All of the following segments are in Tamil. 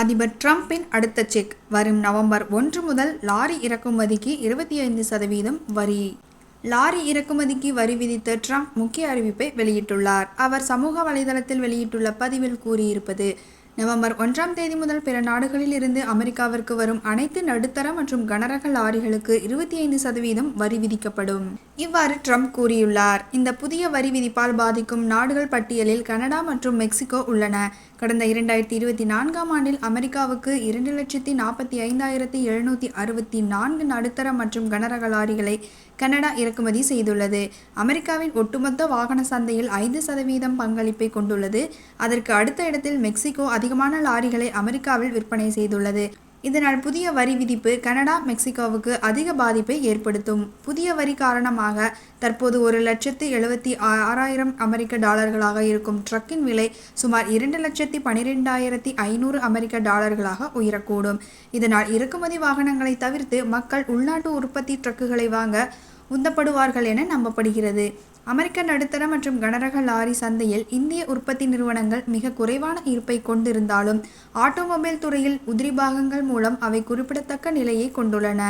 அதிபர் டிரம்பின் அடுத்த செக். வரும் நவம்பர் ஒன்று முதல் லாரி இறக்குமதிக்கு இருபத்தி ஐந்து சதவீதம் வரி. லாரி இறக்குமதிக்கு வரி விதித்த ட்ரம்ப் முக்கிய அறிவிப்பை வெளியிட்டுள்ளார். அவர் சமூக வலைதளத்தில் வெளியிட்டுள்ள பதிவில் கூறியிருப்பது நவம்பர் ஒன்றாம் தேதி முதல் பிற நாடுகளில் இருந்து அமெரிக்காவிற்கு வரும் அனைத்து நடுத்தர மற்றும் கனரக லாரிகளுக்கு இருபத்தி ஐந்து சதவீதம் வரி விதிக்கப்படும். இவ்வாறு ட்ரம்ப் கூறியுள்ளார். இந்த புதிய வரி விதிப்பால் பாதிக்கும் நாடுகள் பட்டியலில் கனடா மற்றும் மெக்சிகோ உள்ளன. கடந்த இரண்டாயிரத்தி இருபத்தி நான்காம் ஆண்டில் அமெரிக்காவுக்கு இரண்டு லட்சத்தி நாற்பத்தி ஐந்தாயிரத்தி எழுநூற்றி அறுபத்தி நான்கு நடுத்தர மற்றும் கனரக லாரிகளை கனடா இறக்குமதி செய்துள்ளது. அமெரிக்காவின் ஒட்டுமொத்த வாகன சந்தையில் ஐந்து சதவீதம் பங்களிப்பை கொண்டுள்ளது. அதற்கு அடுத்த இடத்தில் மெக்சிகோ அதிகமான லாரிகளை அமெரிக்காவில் விற்பனை செய்துள்ளது. இதனால் புதிய வரி விதிப்பு கனடா மெக்சிகோவுக்கு அதிக பாதிப்பை ஏற்படுத்தும். புதிய வரி காரணமாக தற்போது ஒரு லட்சத்து எழுபத்தி ஆறாயிரம் அமெரிக்க டாலர்களாக இருக்கும் ட்ரக்கின் விலை சுமார் இரண்டு லட்சத்தி பனிரெண்டாயிரத்தி ஐநூறு அமெரிக்க டாலர்களாக உயரக்கூடும். இதனால் இறக்குமதி வாகனங்களை தவிர்த்து மக்கள் உள்நாட்டு உற்பத்தி ட்ரக்குகளை வாங்க உந்தப்படுவார்கள் என நம்பப்படுகிறது. அமெரிக்க நடுத்தர மற்றும் கனரக லாரி சந்தையில் இந்திய உற்பத்தி நிறுவனங்கள் மிக குறைவான இருப்பை கொண்டிருந்தாலும் ஆட்டோமொபைல் துறையில் உதிரி பாகங்கள் மூலம் அவை குறிப்பிடத்தக்க நிலையை கொண்டுள்ளன.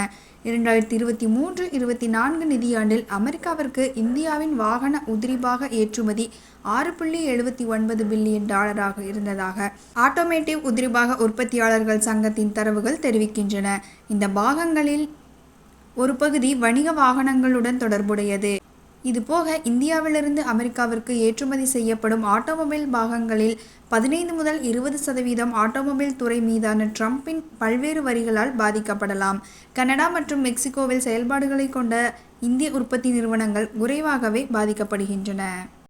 இரண்டாயிரத்தி இருபத்தி மூன்று இருபத்தி நான்கு நிதியாண்டில் அமெரிக்காவிற்கு இந்தியாவின் வாகன உதிரிபாக ஏற்றுமதி ஆறு புள்ளி எழுபத்தி ஒன்பது பில்லியன் டாலராக இருந்ததாக ஆட்டோமேட்டிவ் உதிரிபாக உற்பத்தியாளர்கள் சங்கத்தின் தரவுகள் தெரிவிக்கின்றன. இந்த பாகங்களில் ஒரு பகுதி வணிக வாகனங்களுடன் தொடர்புடையது. இதுபோக இந்தியாவிலிருந்து அமெரிக்காவிற்கு ஏற்றுமதி செய்யப்படும் ஆட்டோமொபைல் பாகங்களில் பதினைந்து முதல் இருபது சதவீதம் ஆட்டோமொபைல் துறை மீதான ட்ரம்பின் பல்வேறு வரிகளால் பாதிக்கப்படலாம். கனடா மற்றும் மெக்சிகோவில் செயல்பாடுகளை கொண்ட இந்திய உற்பத்தி நிறுவனங்கள் குறைவாகவே பாதிக்கப்படுகின்றன.